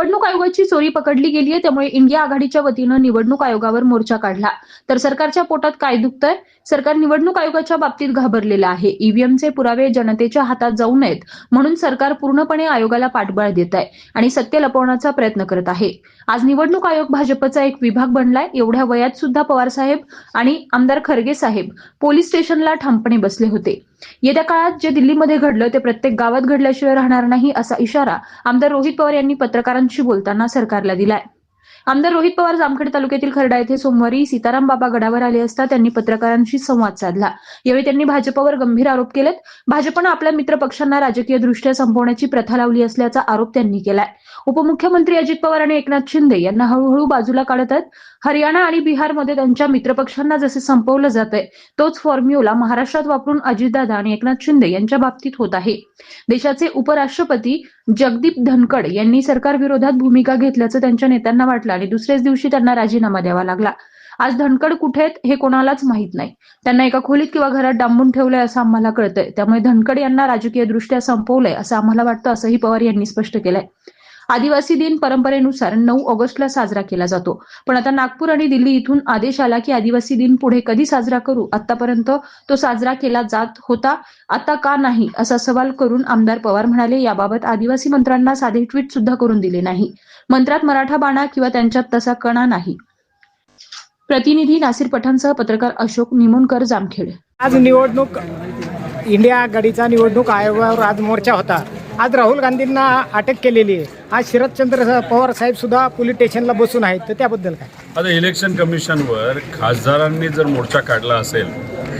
निवडणूक आयोगाची चोरी पकडली गेली आहे त्यामुळे इंडिया आघाडीच्या वतीनं निवडणूक आयोगावर मोर्चा काढला. तर सरकारच्या पोटात काय दुखतंय? सरकार निवडणूक आयोगाच्या बाबतीत घाबरलेलं आहे. ईव्हीएमचे पुरावे जनतेच्या हातात जाऊ नयेत म्हणून सरकार पूर्णपणे आयोगाला पाठबळ देत आहे आणि सत्य लपवण्याचा प्रयत्न करत आहे. आज निवडणूक आयोग भाजपचा एक विभाग बनलाय एवढ्या वयात सुद्धा पवार साहेब आणि आमदार खरगे साहेब पोलीस स्टेशनला ठामपणे बसले होते. येत्या काळात जे दिल्लीमध्ये घडलं ते प्रत्येक गावात घडल्याशिवाय राहणार नाही असा इशारा आमदार रोहित पवार यांनी पत्रकारांशी बोलताना सरकारला दिलाय. आमदार रोहित पवार जामखेड तालुक्यातील खरडा येथे सोमवारी सीताराम बाबा गडावर आले असता त्यांनी पत्रकारांशी संवाद साधला. यावेळी त्यांनी भाजपवर गंभीर आरोप केलेत. भाजपनं आपल्या मित्र पक्षांना राजकीय दृष्ट्या संपवण्याची प्रथा लावली असल्याचा आरोप त्यांनी केलाय. उपमुख्यमंत्री अजित पवार आणि एकनाथ शिंदे यांना हळूहळू बाजूला काढत आहेत. हरियाणा आणि बिहारमध्ये त्यांच्या मित्रपक्षांना जसे संपवलं जात आहे तोच फॉर्म्युला महाराष्ट्रात वापरून अजितदादा आणि एकनाथ शिंदे यांच्या बाबतीत होत आहे. देशाचे उपराष्ट्रपती जगदीप धनकड यांनी सरकारविरोधात भूमिका घेतल्याचं त्यांच्या नेत्यांना वाटलं आणि दुसऱ्याच दिवशी त्यांना राजीनामा द्यावा लागला. आज धनकड कुठे आहेत हे कोणालाच माहीत नाही. त्यांना एका खोलीत किंवा घरात डांबून ठेवलंय असं आम्हाला कळतंय. त्यामुळे धनकड यांना राजकीय दृष्ट्या संपवलंय असं आम्हाला वाटतं असंही पवार यांनी स्पष्ट केलंय. आदिवासी दिन परंपरेनुसार नऊ ऑगस्टला साजरा केला जातो. पण आता नागपूर आणि दिल्ली इथून आदेश आला की आदिवासी दिन पुढे कधी साजरा करू? आतापर्यंत तो साजरा केला जात होता. आता का नाही? असा सवाल करून आमदार पवार म्हणाले याबाबत आदिवासी मंत्र्यांना साधे ट्विट सुद्धा करून दिले नाही. मंत्रात मराठा बाणा किंवा त्यांच्यात तसा कणा नाही. प्रतिनिधी नासिर पठाणसह पत्रकार अशोक निमोणकर जामखेड. आज निवडणूक इंडिया आघाडीचा निवडणूक आयोगावर आज मोर्चा होता. आज राहुल गांधींना अटक केलेली आहे. आज शरदचंद्र पवार साहेब सुद्धा पोलीस स्टेशनला बसून आहेत. तर त्याबद्दल काय? आता इलेक्शन कमिशनवर खासदारांनी जर मोर्चा काढला असेल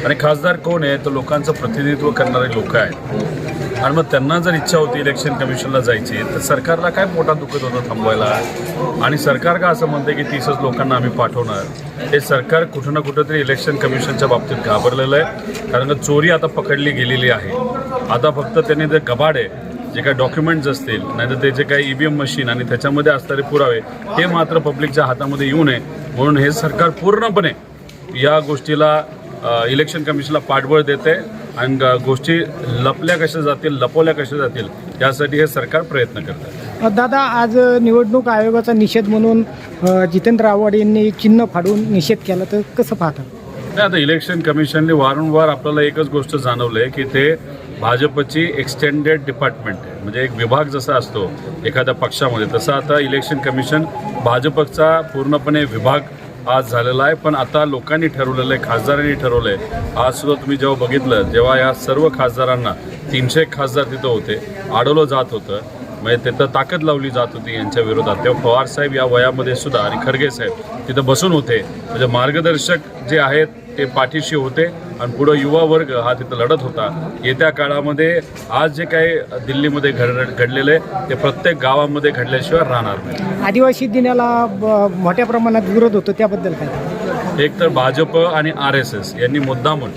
आणि खासदार कोण आहे तर लोकांचं प्रतिनिधित्व करणारे लोक आहेत. आणि मग त्यांना जर इच्छा होती इलेक्शन कमिशनला जायची तर सरकारला काय पोटात दुखत होतं थांबवायला? आणि सरकार का असं म्हणते की तीसच लोकांना आम्ही पाठवणार? हे सरकार कुठं ना कुठं तरी इलेक्शन कमिशनच्या बाबतीत घाबरलेलं आहे. कारण चोरी आता पकडली गेलेली आहे. आता फक्त त्यांनी जे गबाड आहे जे काही डॉक्युमेंट्स असतील नाहीतर ते जे काही ई व्ही एम मशीन आणि त्याच्यामध्ये असणारे पुरावे हे मात्र पब्लिकच्या हातामध्ये येऊ नये. म्हणून हे सरकार पूर्णपणे या गोष्टीला इलेक्शन कमिशनला पाठबळ देते आणि गोष्टी लपल्या कशा जातील लपवल्या कशा जातील यासाठी हे सरकार प्रयत्न करतं दादा आज निवडणूक आयोगाचा निषेध म्हणून जितेंद्र आव्हाड यांनी चिन्ह फाडून निषेध केला तर कसं पाहतात नाही आता इलेक्शन कमिशनने वारंवार आपल्याला एकच गोष्ट जाणवलं आहे की ते भाजपची एक्सटेंडेड डिपार्टमेंट आहे. म्हणजे एक विभाग जसा असतो एखाद्या पक्षामध्ये तसं आता इलेक्शन कमिशन भाजपचा पूर्णपणे विभाग आज झालेला आहे. पण आता लोकांनी ठरवलेलं आहे खासदारांनी ठरवलं आहे आज सुद्धा तुम्ही जेव्हा बघितलं जेव्हा या सर्व खासदारांना तीनशे खासदार तिथं होते अडवलं जात होतं. म्हणजे तिथं ताकद लावली जात होती यांच्या विरोधात. तेव्हा पवार साहेब या वयामध्ये सुद्धा आणि खरगे साहेब तिथं बसून होते. म्हणजे मार्गदर्शक जे आहेत ते पाठीशी होते. आणि पुढं युवा वर्ग हा तिथं लढत होता. येत्या काळामध्ये आज जे काही दिल्लीमध्ये घड घडलेलं आहे ते प्रत्येक गावामध्ये घडल्याशिवाय राहणार नाही. आदिवासी दिनाला मोठ्या प्रमाणात विरोध होतो त्याबद्दल काय? एक तर भाजप आणि आर एस एस यांनी मुद्दामून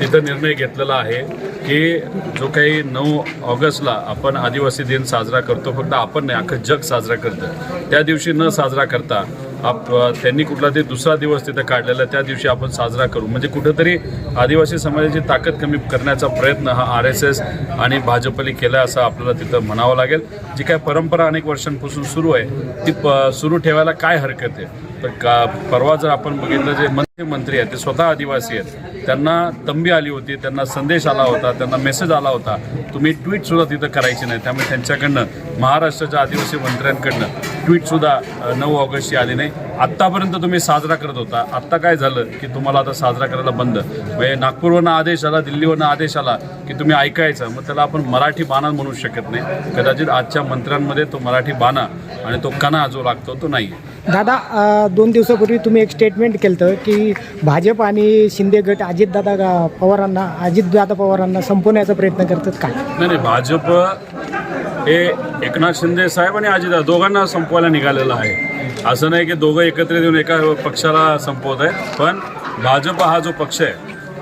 तिथं निर्णय घेतलेला आहे की जो काही नऊ ऑगस्टला आपण आदिवासी दिन साजरा करतो फक्त आपण नाही अख्खं जग साजरा करतं. त्या दिवशी न साजरा करता आप त्यांनी कुठला ते दुसरा दिवस तिथं काढलेला आहे, त्या दिवशी आपण साजरा करू. म्हणजे कुठंतरी आदिवासी समाजाची ताकद कमी करण्याचा प्रयत्न हा आर एस एस आणि भाजपने केला असं आपल्याला तिथं म्हणावं लागेल. जी काय परंपरा अनेक वर्षांपासून सुरू आहे ती प सुरू ठेवायला काय हरकत आहे? तर का परवा जर आपण बघितलं जे मंत्री आहेत ते स्वतः आदिवासी आहेत. त्यांना तंबी आली होती त्यांना संदेश आला होता त्यांना मेसेज आला होता. तुम्ही ट्विटसुद्धा तिथं करायची नाही. त्यामुळे त्यांच्याकडनं महाराष्ट्राच्या आदिवासी मंत्र्यांकडनं ट्विटसुद्धा नऊ ऑगस्टची आली नाही. आत्तापर्यंत तुम्ही साजरा करत होता. आत्ता काय झालं की तुम्हाला आता साजरा करायला बंद. म्हणजे नागपूरवरनं आदेश आला दिल्लीवरनं आदेश आला की तुम्ही ऐकायचं. मग त्याला आपण मराठी बाणा म्हणू शकत नाही. कदाचित आजच्या मंत्र्यांमध्ये तो मराठी बाणा आणि तो कणा जो लागतो तो नाही दादा दोन दिवसापूर्वी तुम्ही एक स्टेटमेंट केलं की की भाजप आणि शिंदे गट अजितदादा पवारांना अजितदादा पवारांना संपवण्याचा प्रयत्न करतात काय नाही नाही भाजप हे एकनाथ शिंदे साहेब आणि अजित दोघांना संपवायला निघालेलं आहे. असं नाही की दोघं एकत्र येऊन एका पक्षाला संपवत आहे पण भाजप हा जो पक्ष आहे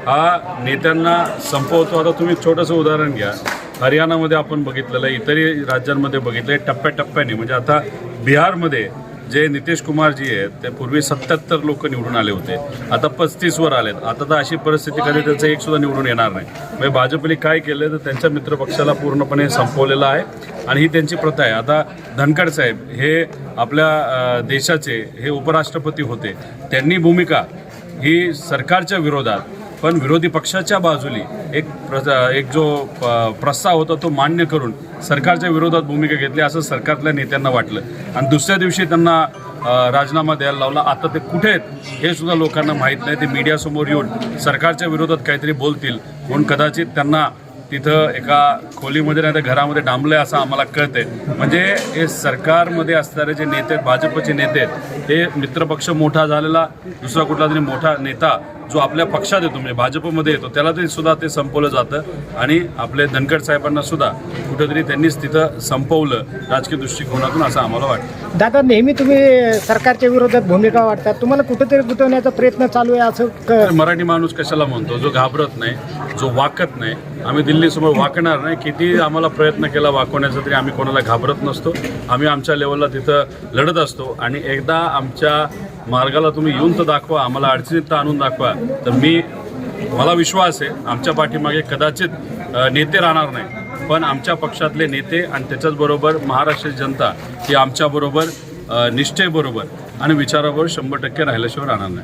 हा नेत्यांना संपवतो. आता तुम्ही छोटंसं उदाहरण घ्या. हरियाणामध्ये आपण बघितलेलं आहे इतरही राज्यांमध्ये बघितलं आहे टप्प्याटप्प्याने. म्हणजे आता बिहारमध्ये जे नितीश कुमारजी आहेत ते पूर्वी सत्याहत्तर लोक निवडून आले होते. आता पस्तीसवर आलेत. आता तर अशी परिस्थिती कधी त्यांचं एक सुद्धा निवडून येणार नाही. म्हणजे भाजपने काय केलं तर त्यांच्या मित्रपक्षाला पूर्णपणे संपवलेलं आहे. आणि ही त्यांची प्रथा आहे. आता धनखड साहेब हे आपल्या देशाचे हे उपराष्ट्रपती होते. त्यांनी भूमिका ही सरकारच्या विरोधात पण विरोधी पक्षाच्या बाजूली एक प्र एक जो प- प्रस्ताव होता तो मान्य करून सरकारच्या विरोधात भूमिका घेतली असं सरकारतल्या नेत्यांना वाटलं. आणि दुसऱ्या दिवशी त्यांना राजीनामा द्यायला लावला. आता ते कुठे आहेत हे सुद्धा लोकांना माहीत नाही. ते मीडियासमोर येऊन सरकारच्या विरोधात काहीतरी बोलतील म्हणून कदाचित त्यांना तिथं एका खोलीमध्ये नाही तर घरामध्ये डांबलंय असं आम्हाला कळतंय. म्हणजे हे सरकारमध्ये असणारे जे नेते आहेत भाजपचे नेते आहेत हे मित्रपक्ष मोठा झालेला दुसरा कुठला तरी मोठा नेता जो आपल्या पक्षात येतो म्हणजे भाजपमध्ये येतो त्याला तरी सुद्धा ते संपवलं जातं. आणि आपले धनखड साहेबांना सुद्धा कुठेतरी त्यांनीच तिथं संपवलं राजकीय दृष्टिकोनातून असं आम्हाला वाटतं. दादा नेहमी तुम्ही सरकारच्या विरोधात भूमिका वाटतात तुम्हाला कुठेतरी गुंतवण्याचा प्रयत्न चालू आहे असं मराठी माणूस कशाला म्हणतो? जो घाबरत नाही जो वाकत नाही. आम्ही दिल्लीसमोर वाकणार नाही. किती आम्हाला प्रयत्न केला वाकवण्याचा तरी आम्ही कोणाला घाबरत नसतो. आम्ही आमच्या लेवलला तिथं लढत असतो. आणि एकदा आमच्या मार्गाला तुम्ही येऊन तर दाखवा आम्हाला अडचणीत तर आणून दाखवा. तर मी मला विश्वास आहे आमच्या पाठीमागे कदाचित नेते राहणार नाही. पण आमच्या पक्षातले नेते आणि त्याच्याचबरोबर महाराष्ट्राची जनता ही आमच्याबरोबर अ, निष्ठेबरोबर आणि विचाराबरोबर शंभर टक्के राहिल्याशिवाय राहणार नाही.